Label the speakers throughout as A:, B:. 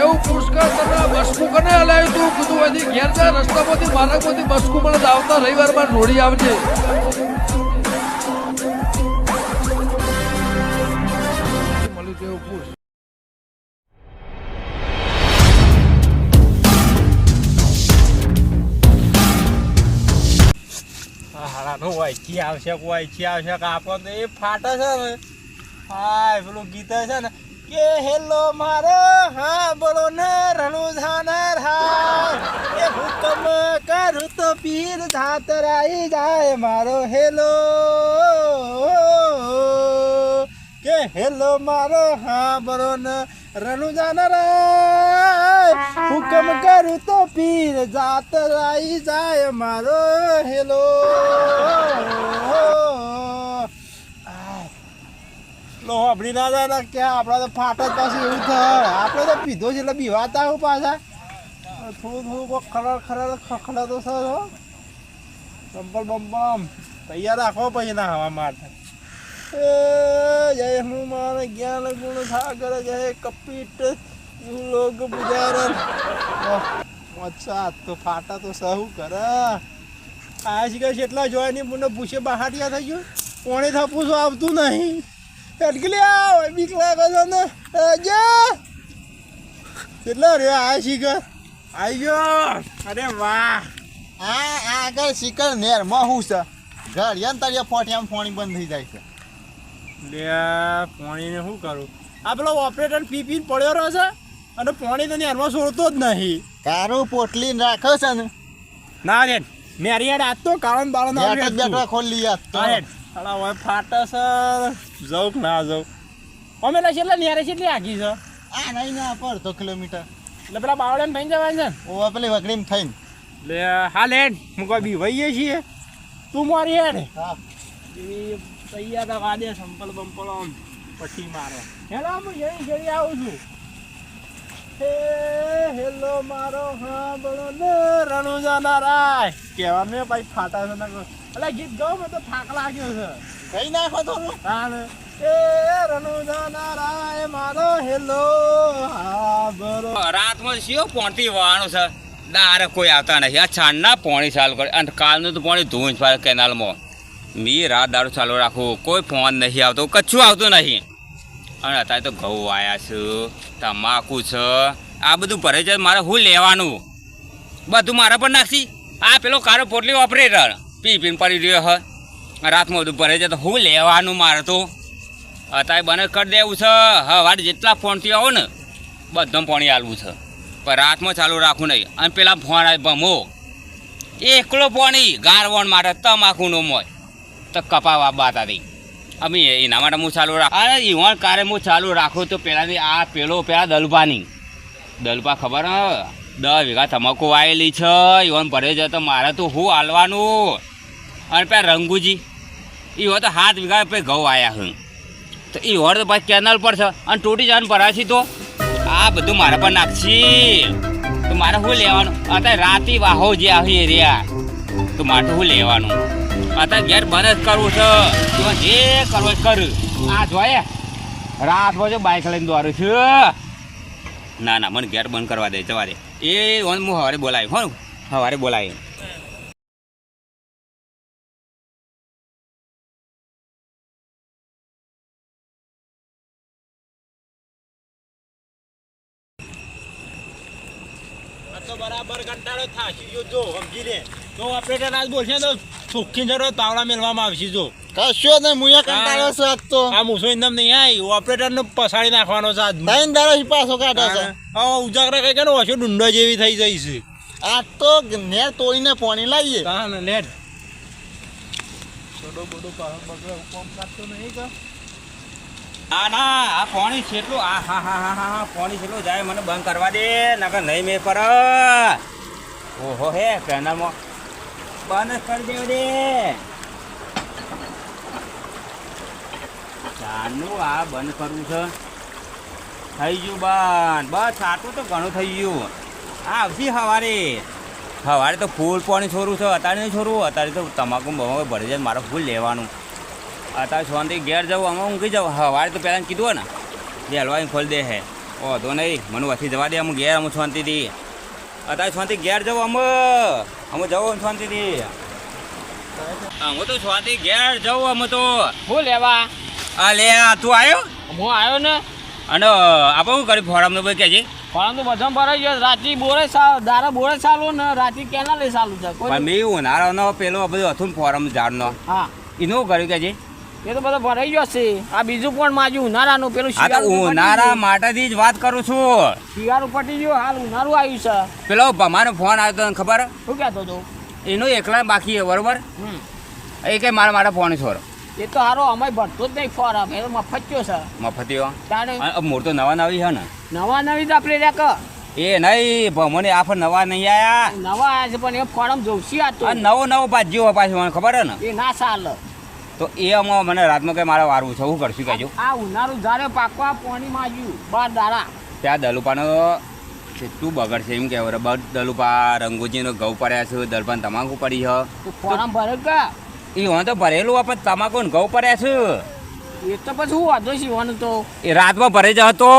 A: એવું પુષ્કળ તને બસકું કને હલાવ્યું તું કીધું હજી ઘેર જા રસ્તામાંથી, માર્ગમાંથી બસકું મને આવતા રવિવારમાં રોડી આવજે. મળ્યું તો પૂછ
B: હારાનું વાંચી આવશે વાંચી આવશે કે આપણને એ ફાટે છે ને? હા પેલું ગીત છે ને? કે હેલો મારો, હા, બોલો ને, રણુ ધાનર હા. એ હુકમ કરું તો પીર ધાતરાઈ જાય મારો, હેલો. કે હેલો મારો, હા, બોલો ને, રણુ ધાનર હુકમ કરું તો પીર જાતરાઈ જાય મારો, હેલો. લો આપણી ના જાય કે આપણે તો ફાટ જ પાછું એવું થાય. આપણે તો પીધો છે એટલે બીવાતા હું પાછા. થોડું થોડું કોક ખરડ ખરડ તો સર હો ચંપલ બમ્બમ તૈયાર રાખો પછી ના હવા માટે જય જય હનુમાન, જ્ઞાન ગુણ સાગર, જય કપીટ યુ લોક બુજારન અચ્છા તો ફાટા તો સહુ કરે? આ શીખર કેટલા જોયા નહીં મને પૂછે બહાટિયા થઈ ગયું. કોણે થપું આવતું નહીં. અટકલી આવ બીક લાગે છે ને. કેટલા રે આ શીખર? આવી ગયો. અરે વાહ.
C: આ આગળ શિખર નેરમાં હું છે? ઘડિયાળ તળિયા ફોટિયામાં ફોણી બંધ થઈ જાય છે.
B: લે પાણીને શું કરું? આ પેલો ઓપરેટર પી પી પડ્યો રહ્યો છે અને પાણી તો નેરમાં છોડતો જ નહીં.
C: કારું પોટલી રાખે છે ને.
B: ના રે મેરી યાર આજ તો કારણ બાળો ના
C: બેઠા ખોલી તો
B: અલા હવે ફાટે છે. જવું કે ના જવું અમે એટલે છેલ્લે નેરે છેટલી આગી છે.
C: આ નહીં ના પર તો કિલોમીટર.
B: એટલે પેલા બાવળે થઈ જવાનું છે ને?
C: ઓ પેલી વકડીમ થઈને.
B: લે હા લેડ હું કોઈ બી વઈએ છીએ. તું મારી હેડ.
C: હા.
B: તૈયાર તો વાદે સંપલ બંપલ આમ પછી મારો. હેલા હું જઈ જઈ આવું છું. હે હેલો મારો હા બોલો ને રણુજા નારાય કહેવા મેં ભાઈ ફાટા છે ના અલા ગીત ગાવ મેં તો થાક લાગ્યો છે.
C: કઈ નાખો થોડું
B: એ હા
D: રાતમાં શિયો પોણતી વાળું છે. દારે કોઈ આવતા નથી. આ છાણના પોણી ચાલુ કરે. અને કાલનું તો પોણી ધૂંજ પાડે કેનાલમાં. મી રાત દારૂ ચાલુ રાખું. કોઈ ફોન નહીં આવતો. કચ્છું આવતું નહીં અને અત્યારે તો ઘઉં આવ્યા છે, તમાકુ છે, આ બધું ભરે છે, મારે શું લેવાનું? બધું મારા પર નાખી. આ પેલો કારો પોટલી ઓપરેટર પી પીને પડી રહ્યો હ રાતમાં બધું ભરે છે, તો શું લેવાનું મારે તો? અત્યારે બને કરી દેવું છે. હવારે જેટલા ફોનથી આવો ને બધું પાણી આલવું છે. પણ રાતમાં ચાલુ રાખવું નહીં. અને પેલા ફોન આવે ભમો. એકલો પાણી ગારવણ મારે તમાકુનો મોય. તો કપાવા બાત હતી અમે એના માટે હું ચાલુ રાખ અરે ઈવણ કારે હું ચાલુ રાખું તો પેલાની આ પેલો પેલા દલપાની દલપા ખબર હ? દસ વીઘા તમાકુ વાયેલી છે. ઇવન ભરે છે તો મારે તો હું હાલવાનું. અને પેલા રંગુજી. ઈવો તો સાત વીઘા પછી ઘઉં આવ્યા હું. તો એ વર તો પાછી કેનાલ પર છે. અને તૂટી જવાનું ભરાશી તો? આ બધું મારા પર નાખશી. તો મારે શું લેવાનું? અત્યારે રાતી વાહો જે આવી એરિયા તો મારે શું લેવાનું? અત્યારે ઘેર બંધ જ કરવું છે. તું જે કરવો કર. આ જોયે રાત જો બાઇક લઈને દોરું છું. ના ના, મને ઘેર બંધ કરવા દે, જવા દે. એ હું સવારે બોલાવી હો સવારે બોલાવી
B: બરાબર કંટાળો થાશી ગયો જો સમજી લે તો ઓપરેટર આજ બોલશે તો ચોખ્ખી જરો તાવડા મેળવામાં આવશે જો.
C: કશો ને મુયા કંટાળ્યો છે આજ તો.
B: આ મુસો એકદમ નહીં આય ઓપરેટર ને પસાડી નાખવાનો છે આજ
C: ત્રણ દાડા પાછો કાઢે છે.
B: હા ઉજાગરા કઈ કે ઓછો ડુંડો જેવી થઈ જાય છે.
C: આ તો ને તોડીને પાણી લાવીએ.
B: હા ને લેટ છોડો બોડો પાહો બગડો કોમ કાઢતો નહીં કા
D: ના ના આ પાણી છેટલું આ હા હા હા હા હા પાણી છેટલું જાય મને બંધ કરવા દે નકર નહીં મેં પર ઓહો હે કેનાલમાં બંધ કરી દેવ દે ચાનું આ બંધ કરવું છે. થઈ ગયું બંધ બસ, આટલું તો ઘણું થઈ ગયું. આ આવશે સવારે. સવારે તો ફૂલ પાણી છોરું છે, અત્યારે નહીં છોડવું અત્યારે તો તમાકુ બમાકુ ભરી જાય, મારે ફૂલ લેવાનું. અત્યારે શાંતિ ઘેર જવું અમે ઊંઘી જાઉં સવારે તો પહેલાં કીધું ને જે હલવાઈ ખોલી દે હે. ઓધો નહીં, મને વથી જવા દે હું ઘેર હું શાંતિથી અત્યારે શાંતિ ઘેર જાઉં અમે. અમે જાઉં શાંતિથી. હું તો શાંતિ ઘેર જાઉં અમે તો.
E: હું લેવા?
D: આ લે આ તું આવ્યો
E: હું આવ્યો ને?
D: અને આપણે શું કર્યું? ફોરમનું ભાઈ કહેજે
E: ફોરમ તો બધા ભરાઈ ગયો. રાતી બોરે દારા બોરે ચાલુ ને રાતી કેના લઈ ચાલુ છે.
D: પણ મેં ઉનાળાનો પેલો બધું હતું ફોરમ ઝાડનો.
E: હા.
D: એનું કર્યું કર્યું કહેજે
E: એ તો બધો ભરાઈ ગયો છે. આ બીજું પણ માજુ ઉનાળાનું પેલું
D: તો
E: શિયાળું
D: ઉનાળા માટેથી જ વાત કરું છું.
E: શિયાળું પટી ગયું હાલ ઉનાળું આવ્યું છે.
D: પેલો મારો ફોન આવ્યો તો તને ખબર?
E: શું કહેતો હતો?
D: એનું એકલા બાકી છે બરોબર. એ કે મારા માટે ફોન છોરો
E: એ તો હારો અમે ભરતો જ નહીં ફોરમ એ તો મફત ગયો છે
D: મફત્યો મૂળ તો નવા નવી છે ને.
E: નવા નવી તો આપણે રેક
D: એ નહીં ભમોને આ ફર નવા નહીં આયા.
E: નવા આવ્યા છે પણ એ ફોન જોશી આતો
D: આ નવો નવો પાછો પાછું મને ખબર હે ને?
E: એ ના ચાલે.
D: તો એ આમાં મને રાતમાં કે મારે વારવું છે હું કરશું કહેજો.
E: આ ઉનાળું જ્યારે પાકવા પાણી માજ્યું બાર દાડા.
D: ત્યાં દલુપાનો કેટલું બગડશે એમ કહેવાય. બસ દલુપા રંગોજીનો ઘઉં પડ્યા છે દલપાન તમાકુ પડી છે.
E: ફોરમ ભરે કા?
D: એ હું તો ભરેલું આપણે તમાકુ ને ઘઉં પડ્યા છે.
E: એ તો પછી હું વાંધો સીવાનું તો?
D: એ રાતમાં ભરે જ હતો.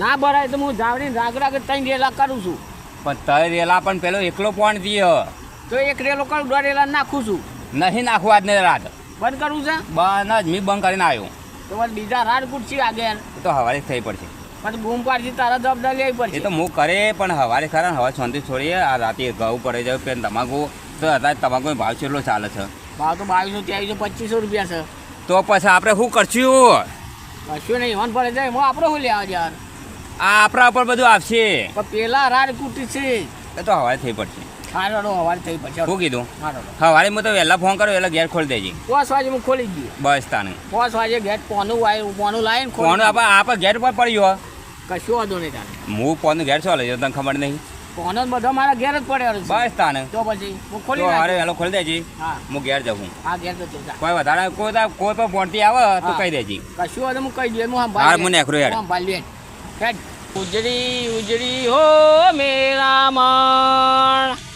E: ના ભરાય તો હું જાવડીને રાગ રાગ ત્રણ રેલા કરું છું.
D: પણ ત્રણ રેલા પણ પેલો એકલો પણ દીયો
E: તો એક રેલો કરું દોઢ રેલા નાખું છું.
D: નહીં નાખવું આજને રાત.
E: બંધ કરવું છે?
D: બંધ જ મેં બંધ કરીને આવ્યો.
E: તો પછી બીજા રાડ કૂટશી આગળ
D: એ તો હવારે થઈ પડશે.
E: પછી બૂમ પાડશી તારા જવાબદારી લેવી
D: એ
E: પડશે
D: તો હું કરે પણ હવારે ખરા હવે શાંતિ છોડીએ. આ રાતે ઘઉં પડે જાય પેન તમાકુ. તો અત્યારે તમાકુ ભાવ કેટલો ચાલે છે?
E: ભાવ તો બાવીસો ત્યાવીસો પચીસો રૂપિયા છે.
D: તો પછી આપણે શું કરશું?
E: કશું નહીં હોન પડે જાય હું આપણે શું લેવા યાર
D: આ આપણા ઉપર બધું આવશે.
E: પણ પેલા રાડ કૂટી છે
D: એ તો હવારે થઈ પડશે.
E: હારો હવારે થઈ પડશે
D: શું કીધું?
E: હારો
D: હવારે હું તો વહેલા ફોન કર્યો એટલે ઘેર ખોલી દેજે.
E: પાંચ વાગે હું ખોલી ગઈ
D: બસ તાને
E: પાંચ વાગે ગેટ પોનું વાય પોનું લાવીને
D: ફોન
E: ખોલી
D: આપણે આપણે પર પડ્યો
E: કશું વાંધો નહીં
D: હું ફોન ઘેર ચાલે છે તને ખબર નહીં.
E: પોનો જ બધા મારા ઘેર જ પડ્યો છે.
D: બસ તાને
E: તો પછી હું ખોલી નાખી.
D: વહેલો ખોલી દેજે.
E: હા.
D: હું ઘેર જઉં.
E: ઘેર
D: કોઈ વધારે કોઈ કોઈ પણ ફોનથી આવે તો કહી દેજે.
E: કશું વાંધો હું કહી દે હું
D: હાર
E: સંભાળી
D: મને એકરો.
E: હું હેડ. ઉજળી ઉજળી હો મેરા મણ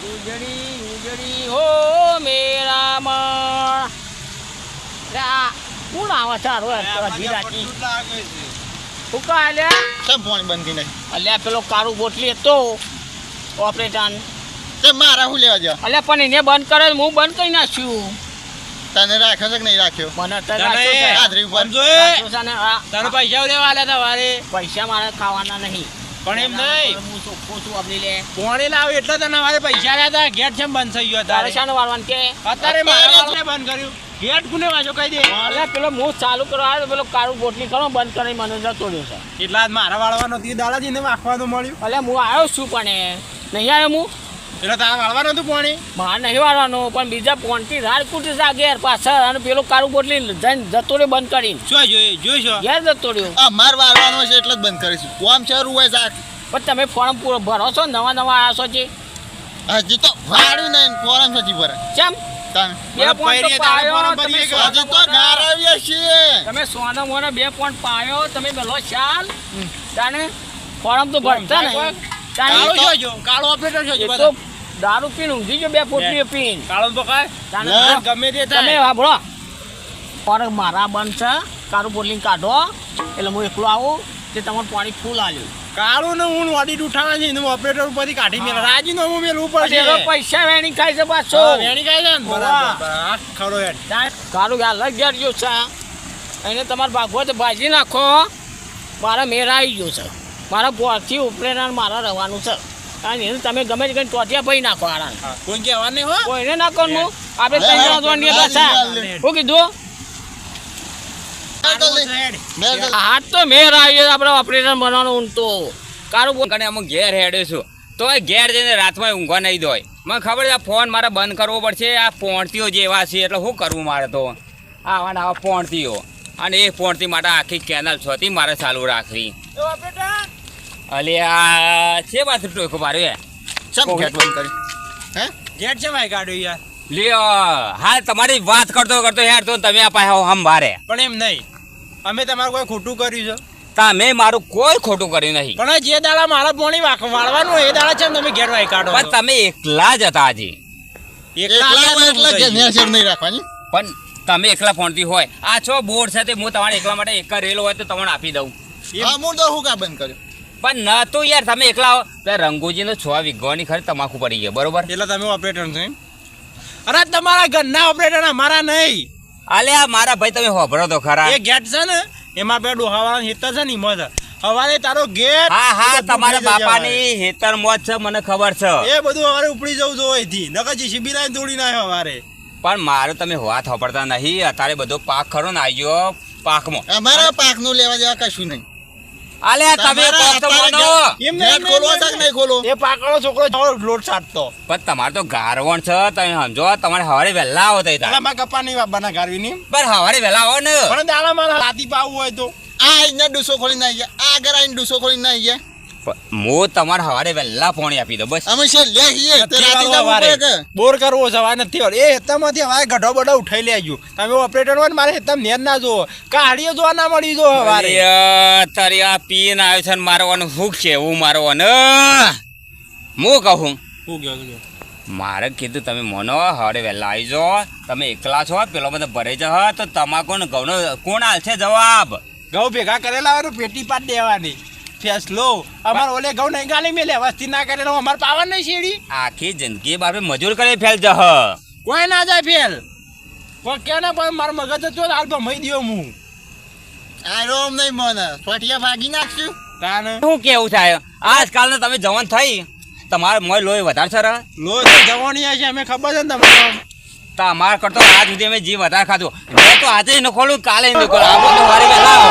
E: ઉજળી ઉજળી હો મેરા મણ આ કોણ આવે અડધી રાતી શું કહે અલ્યા
C: કેમ પાણી બંધ નાખ્યું
E: અલ્યા પેલો કાળું બોટલી હતો. ઓપરેટર.
C: તે મારા હું લેવા જાવ
E: અલ્યા પણ એને બંધ કરે હું બંધ કરી નાખ્યું.
C: તને રાખ્યો છે કે નહીં રાખ્યો?
E: મને અત્યારે રાખ્યો છે.
C: હાજરી ઉપર.
E: રાખ્યો છે ને, હા.
F: તારે પૈસા લેવા આલ્યા તા વારે
E: પૈસા મારે ખાવાના નહીં.
F: પણ એમ નહીં.
E: હું ચોખ્ખો છું આપણી લે?
F: પોણી લાવ એટલે તને મારે પૈસા આલ્યા હતા. ગેટ છે બંધ થઈ ગયો
E: તારે વાળવાનું કે?
F: અત્યારે મારે બંધ કર્યું. ગેટ કુને વાંચો કહી દે?
E: અલ્યા પેલો હું ચાલુ કરવા આવ્યો તો પેલો કાળું બોટલી કરો બંધ કરી મને જતો રહ્યો છે.
F: એટલા જ મારા વાળવાનો તે દાદાજીને વાંખવાનું મળ્યું.
E: અલ્યા હું આવ્યો છું પણ એ. નહીં આવ્યો હું?
F: એટલે તારા વાળવાનું હતું પાણી?
E: મારે નહીં વાળવાનું પણ બીજા પોણથી રાડ કૂટી છે ઘેર પાછળ અને પેલો કાળું બોટલી જઈને જતો રહ્યો બંધ કરીને.
F: શું જોઈ
E: ઘેર જતો રહ્યો
C: આ માર વાળવાનો છે એટલે જ બંધ કરીશું. કોમ છે રૂવાય છે
E: પણ તમે ફોર્મ પૂરો ભરો છો ને નવા નવા આવ્યા છો છે
C: હજી તો વાળ્યું નહીં ફોર્મ નથી ભરે.
F: ફોરમ
E: તમે સોના મોના- બે પોઈન્ટ પાયો તમે પેલો શાલ. તાને ફોરમ તો ભરતા નહીં. તાને
F: કાળો જોજો કાળો ઓપરેટર જોજો
E: દારૂ પીને ઊંઘી ગયો બે પોટલીઓ પીને.
F: કાળો તો કાય
E: તાને
F: ગમે તે
E: તમે વાપરો. ફોરમ મારા બંધ છે કારું બોલિંગ કાઢો. એટલે હું એકલો આવું તે તમારું પાણી ફૂલ આલ્યું.
F: કાળું ને હું ઓડિટ ઉઠાવા છે એનું ઓપરેટર ઉપરથી કાઢી મેળ રાજી નો હું મેળવું ઉપર
E: છે. પૈસા વેણી ખાય છે પાછો.
F: વેણી ખાય છે બરાબર ખરો હેડ.
E: કારું અલગ ઘેર ગયો છે. એને તમારે ભાગવો તો ભાજી નાખો. મારા મેળ આવી ગયો છે. મારા પોરથી ઉપરેના મારા રહેવાનું છે. અને એને તમે ગમે તે કરીને ટોટિયા ભાઈ નાખો આરામ.
F: કોઈ કહેવા નહીં હો?
E: કોઈને નાખો હું. આપણે ત્રણ જણા જોડીએ
C: હા,
E: પાછા
C: હા.
E: કીધું? હાથ તો મેર આવી આપણે ઓપરેશન બનવાનું ઊંઘતો કારું બોલ.
D: કને અમુક ઘેર હેડે છું. તો એ ઘેર જઈને રાતમાં ઊંઘવા નહીં દોય. મને ખબર છે આ ફોન મારે બંધ કરવો પડશે. આ પોણતીઓ જેવા છે એટલે શું કરવું મારે તો? આવા ને આવા પોણતીઓ અને એ પોણતી માટે આખી કેનલ છોથી મારે ચાલુ રાખવી. અલે આ છે પાછું ટોકો માર્યો
C: ચમ ગેટ બંધ કરી? હે?
F: ગેટ છે ભાઈ કાઢ્યો યાર.
D: લ્યો હા તમારી વાત કરતો કરતો યાર તો તમે આ પાસે હમ વારે.
F: પણ એમ નહીં. અમે તમારું કોઈ ખોટું કર્યું છે.
D: તમે મારું કોઈ ખોટું કર્યું નહીં.
F: પણ જે દાડા મારા પોણી વાખ વાળવાનું એ દાડા છે ને તમે ઘેર વાઈ કાઢો.
D: પણ તમે એકલા જ હતા હજી.
C: એકલા નહીં રાખવાની.
D: પણ તમે એકલા ફોનથી હોય. આ છો બોર્ડ સાથે હું તમારે એકલા માટે એક રેલ હોય તો તમને આપી દઉં.
C: હા હું તો હું કા બંધ કર્યો?
D: પણ ન તો યાર તમે એકલા આવો. રંગોજીનો છ વીઘાની ખરી તમાકુ પડી ગયો બરોબર?
B: એટલે તમે ઓપરેટર છો અરે તમારા ઘરના ઓપરેટર અમારા નહીં.
D: આલે આ મારા ભાઈ તમે હોભરો તો ખરા.
B: એ ગેટ છે ને એમાં બે ડોહાવાળા હેતર છે ને એમાં છે હવારે તારો ગેટ
D: હા હા તમારા બાપાની હેતર મોજ છે મને ખબર છે.
B: એ બધું હવારે ઉપડી જવું જો અહીંથી. નકર જીસીબી લાઈન દોડી નાખે હવારે.
D: પણ મારે તમે વાત હોપડતા નહીં. અત્યારે બધો પાક ખરો ને આવી ગયો પાકમાં.
C: અમારા પાકનું લેવા જેવા કશું નહીં.
D: આલે તમે
B: નહીં,
C: નેટ
B: નહીં,
C: છે કે નહીં ખોલવો
B: એ પાકડો છોકરો લોટ સાટતો.
D: પણ તમારે તો ગારવણ છે તમે સમજો તમારે હવારે વહેલા આવો તઈ તાર.
B: એટલે મારા કપાની બાબાના ગારવી ની
D: પણ હવારે વહેલા આવો ને.
B: પણ દાડા મારા રાતી પાવું હોય તો.
C: આ અહીંયા ડૂસો ખોલી ગયા. આ ઘર આઈને ડૂસો ખોલીને આવી
D: હું તમારે હવારે વહેલા ફોન આપી દો બસ.
C: અમે છે લે છીએ? તે રાતે જવું કે?
B: બોર કરવો જવા નથી ઓર એ હેતામાંથી હવારે ગઢો બડો ઉઠાઈ લેજો તમે ઓપરેટર હોય ને મારે હેતામ નેર ના જો કાઢીઓ જોવા ના મળી જો હવારે.
D: તારી આ પીન આવ્યો છે ને મારવાનો હુક છે હું મારવાનો. હું કહું
B: હું? કહો છો?
D: મારે કીધું તમે મોનો હવારે વહેલા આવી જાઓ. તમે એકલા છો પેલો બધો ભરે જ તો તમાકુ ને ઘઉંનો કોણ હાલશે જવાબ?
B: ઘઉં ભેગા કરેલા પેટી પાટ દેવાની. ફેસલો. અમાર ઓલે ઘઉં નહીં ગાલી મેલે વસ્તી ના કરે અમાર પાવર નહીં શેડી
D: આખી જિંદગી બાપે મજૂર કરી ફેલ જહ
B: કોઈ ના જાય ફેલ. પણ કે ને પણ મારો મગજ તો હાલ ભમાઈ દ્યો હું.
C: આ રોમ નહીં મને. સોટિયા ભાગી નાખશું.
B: તાને?
D: શું કેવું થાય? આજકાલ તમે જવાન થઈ. તમારે મોય લોહી વધારે છે
B: લોહી તો જવાની છે અમે ખબર છે ને તમને?
D: તમાર કરતો આજ સુધી અમે જીવ વધારે ખાધું. મેં તો આજે ન ખોલું કાલે ન ખોલું. આવો તો વારે વહેલા આવો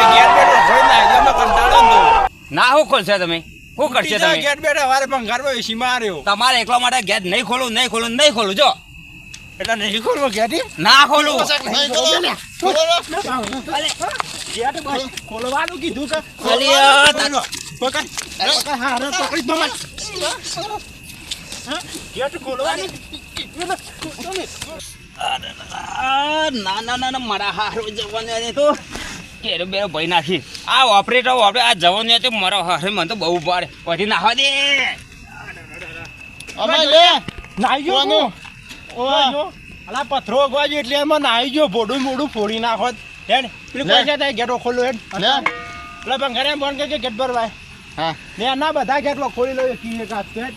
B: એ ગેટ બેઠો જોઈ ના એટલે અમે કંટાળો ને તો.
D: ના શું ખોલશે તમે? શું કરશે તમે?
B: ગેટ બેઠા વારે ભંગારમાં એસી માર્યો
D: તમારે એકલા માટે ગેટ નહીં ખોલું નહીં ખોલું નહીં ખોલું જો.
B: એટલે નહીં ખોલવો ગેટ
D: ના ખોલું.
C: નહીં ખોલો ખોલો.
B: ગેટ બસ ખોલવાનું કીધું કે?
D: અલી,
B: પકડ. પકડ હા રે પકડી ભમાય. ગેટ ખોલવાનું.
D: ના ના ના ના મારા હારો જવાની તો. કેરો બેરો ભાઈ નાખી. આ ઓપરેટર ઓપરે આ જવાનું હતી મારો હરે મને તો બહુ પડે પછી નાખવા દે.
C: અમે લે
B: નાઈ ગયો
C: કોનું?
B: અલા પથરો ગવાજો એટલે એમાં નાઈ ગયો ભોડું મોડું ફોડી નાખો. હેડ પેલું. પૈસા થાય ગેટો ખોલો હેડ.
C: લે.
B: પેલા બંગારે ફોન કે ગેટ ભરવાય.
C: હા.
B: ને ના બધા ગેટલો ખોલી લો કી એક હાથ હેડ.